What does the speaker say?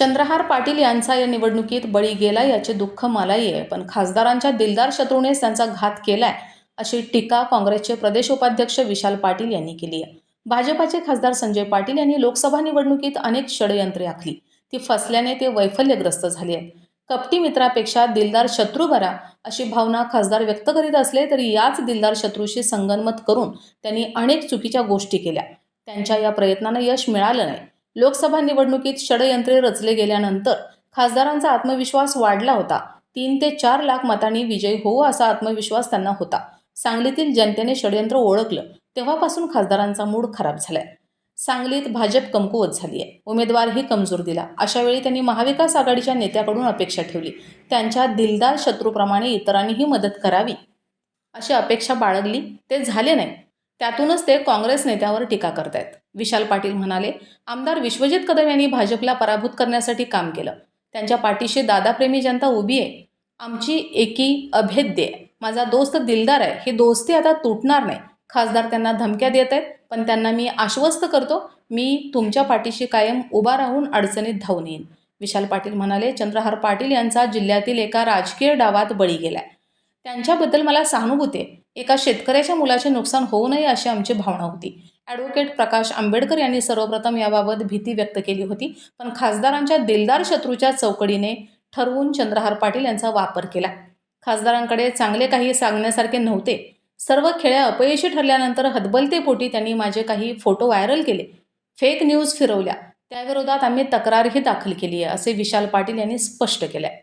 Chandrahar Patil यांचा या निवडणुकीत बळी गेला याचे दुःख मलाही आहे पण खासदारांच्या दिलदार शत्रूनेच त्यांचा घात केलाय अशी टीका काँग्रेसचे प्रदेश उपाध्यक्ष विशाल पाटील यांनी केली आहे. भाजपाचे खासदार संजय पाटील यांनी लोकसभा निवडणुकीत अनेक षडयंत्रे आखली. ती फसल्याने ते वैफल्यग्रस्त झाले आहेत. कपटी मित्रापेक्षा दिलदार शत्रू बरा अशी भावना खासदार व्यक्त करीत असले तरी याच दिलदार शत्रूशी संगनमत करून त्यांनी अनेक चुकीच्या गोष्टी केल्या. त्यांच्या या प्रयत्नांना यश मिळालं नाही. लोकसभा निवडणुकीत षडयंत्रे रचले गेल्यानंतर खासदारांचा आत्मविश्वास वाढला होता. तीन ते चार लाख मतांनी विजयी होऊ असा आत्मविश्वास त्यांना होता. सांगलीतील जनतेने षडयंत्र ओळखलं तेव्हापासून खासदारांचा मूड खराब झालाय. सांगलीत भाजप कमकुवत झाली आहे उमेदवारही कमजोर दिला. अशा वेळी त्यांनी महाविकास आघाडीच्या नेत्याकडून अपेक्षा ठेवली. त्यांच्या दिलदार शत्रूप्रमाणे इतरांनीही मदत करावी अशी अपेक्षा बाळगली. ते झाले नाही. त्यातूनच ते काँग्रेस नेत्यावर टीका करत आहेत विशाल पाटील म्हणाले आमदार विश्वजित कदम यांनी भाजपला पराभूत करण्यासाठी काम केलं. त्यांच्या पाठीशी दादाप्रेमी जनता उभी आहे. आमची एकी अभेद्य आहे माझा दोस्त दिलदार आहे. ही दोस्ती आता तुटणार नाही. खासदार त्यांना धमक्या देत आहेत पण त्यांना मी आश्वस्त करतो मी तुमच्या पाठीशी कायम उभा राहून अडचणीत धावून येईन. विशाल पाटील म्हणाले चंद्रहार पाटील यांचा जिल्ह्यातील एका राजकीय डावात बळी गेलाय. त्यांच्याबद्दल मला सहानुभूती आहे एका शेतकऱ्याच्या मुलाचे नुकसान होऊ नये अशी आमची भावना होती. ॲडव्होकेट प्रकाश आंबेडकर यांनी सर्वप्रथम याबाबत भीती व्यक्त केली होती पण खासदारांच्या दिलदार शत्रूच्या चौकडीने ठरवून चंद्रहार पाटील यांचा वापर केला. खासदारांकडे चांगले काही सांगण्यासारखे नव्हते. सर्व खेळ्या अपयशी ठरल्यानंतर हदबलतेपोटी त्यांनी माझे काही फोटो व्हायरल केले. फेक न्यूज फिरवल्या. त्याविरोधात आम्ही तक्रारही दाखल केली आहे असे विशाल पाटील यांनी स्पष्ट केलं आहे